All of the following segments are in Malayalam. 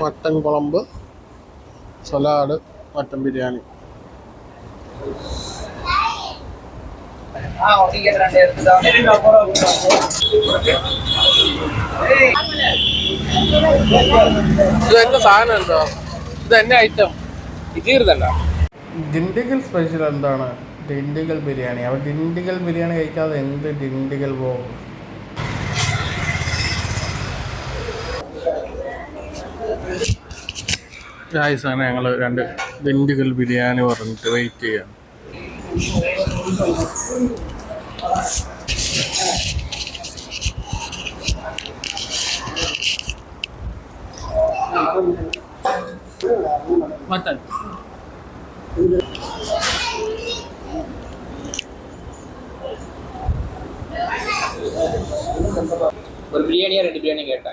മട്ടൻ കുളമ്പ് സലാഡ് മട്ടൻ ബിരിയാണി. ഇത് എന്റെ സാധനം ഇത് ഐറ്റം ഡിണ്ടിഗൽ സ്പെഷ്യൽ എന്താണ്? ഡിണ്ടിഗൽ ബിരിയാണി. അപ്പൊ ഡിണ്ടിഗൽ ബിരിയാണി കഴിക്കാതെ എന്ത് ദിണ്ടിഗൽ പോകും ഗായ്സ് അങ്ങനെ ഞങ്ങൾ രണ്ട് ദണ്ടുകൾ ബിരിയാണി പറഞ്ഞിട്ട് വെയിറ്റ് ചെയ്യാം ഒരു ബിരിയാണി രണ്ട് ബിരിയാണി കേട്ടാ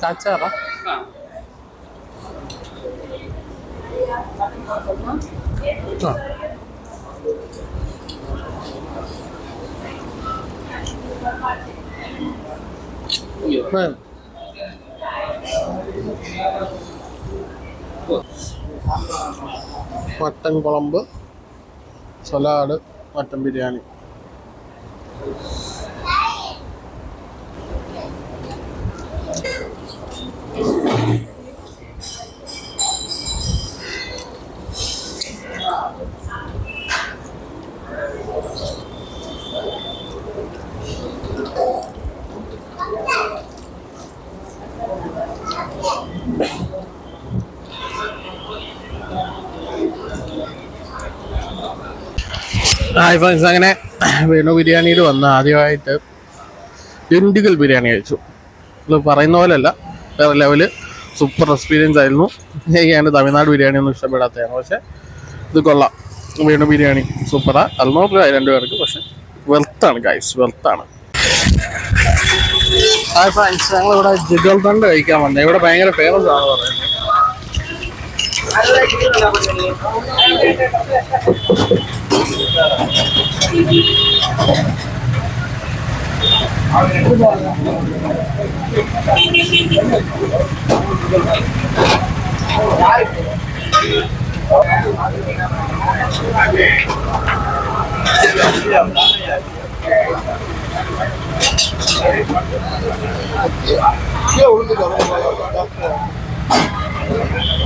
ചാച്ചാറാ ആ Man. മട്ടൻ കുളമ്പ് salad mutton biryani Hi friends അങ്ങനെ വേണു ബിരിയാണിയിൽ വന്ന് ആദ്യമായിട്ട് ഇൻഡിഗൽ ബിരിയാണി കഴിച്ചു. ഇത് പറയുന്ന പോലെയല്ല വേറെ ലെവൽ സൂപ്പർ എക്സ്പീരിയൻസ് ആയിരുന്നു. എനിക്കാണ് തമിഴ്നാട് ബിരിയാണി ഒന്നും ഇഷ്ടപ്പെടാത്തതാണ് പക്ഷേ ഇത് കൊള്ളാം. വേണു ബിരിയാണി സൂപ്പറാ അറുന്നൂറ് രൂപ രണ്ട് പേർക്ക് പക്ഷെ വെൽത്താണ് ഗൈസ് വെൽത്താണ് ഹായ് ഫ്രണ്ട്സ് ഞങ്ങളിവിടെ ജിഗൽ തണ്ട് കഴിക്കാൻ വന്നത് ഇവിടെ ഭയങ്കര ഫേമസ് ആണ് പറയുന്നത്. 아, 예. 예, 그냥 오른쪽 넘어가요.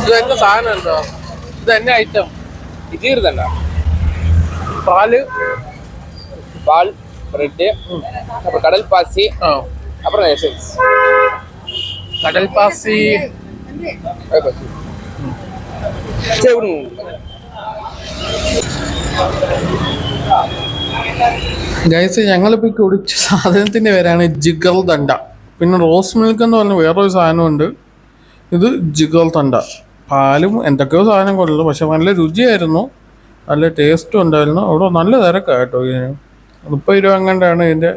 ഇത് എന്റെ സാധനം ഉണ്ടോ ഇത് എന്നെ ഐറ്റം ഇജീർന്നല്ല പാൽ പാൽ ബ്രെഡ് അപ്പൊ കടൽപാസി പാസി അപ്പുറം ലൈസൻസ് കടൽ പാസി ചേർന്നു ഗൈസ് ഞങ്ങളിപ്പോൾ കുടിച്ച സാധനത്തിന്റെ പേരാണ് ജിഗൽ തണ്ട. പിന്നെ റോസ് മിൽക്ക് എന്ന് പറഞ്ഞ വേറൊരു സാധനമുണ്ട്. ഇത് ജിഗൽ തണ്ട. പാലും എന്തൊക്കെയോ സാധനം കൊണ്ടുള്ളു പക്ഷെ നല്ല രുചിയായിരുന്നു. നല്ല ടേസ്റ്റും ഉണ്ടായിരുന്നു. അവിടെ നല്ല തിരക്കാണ് കേട്ടോ ഇതിന്. മുപ്പത് രൂപ എങ്ങാണ്ടാണ് ഇതിന്റെ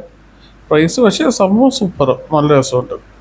പ്രൈസ് പക്ഷേ സംഭവം സൂപ്പർ നല്ല രസമുണ്ട്.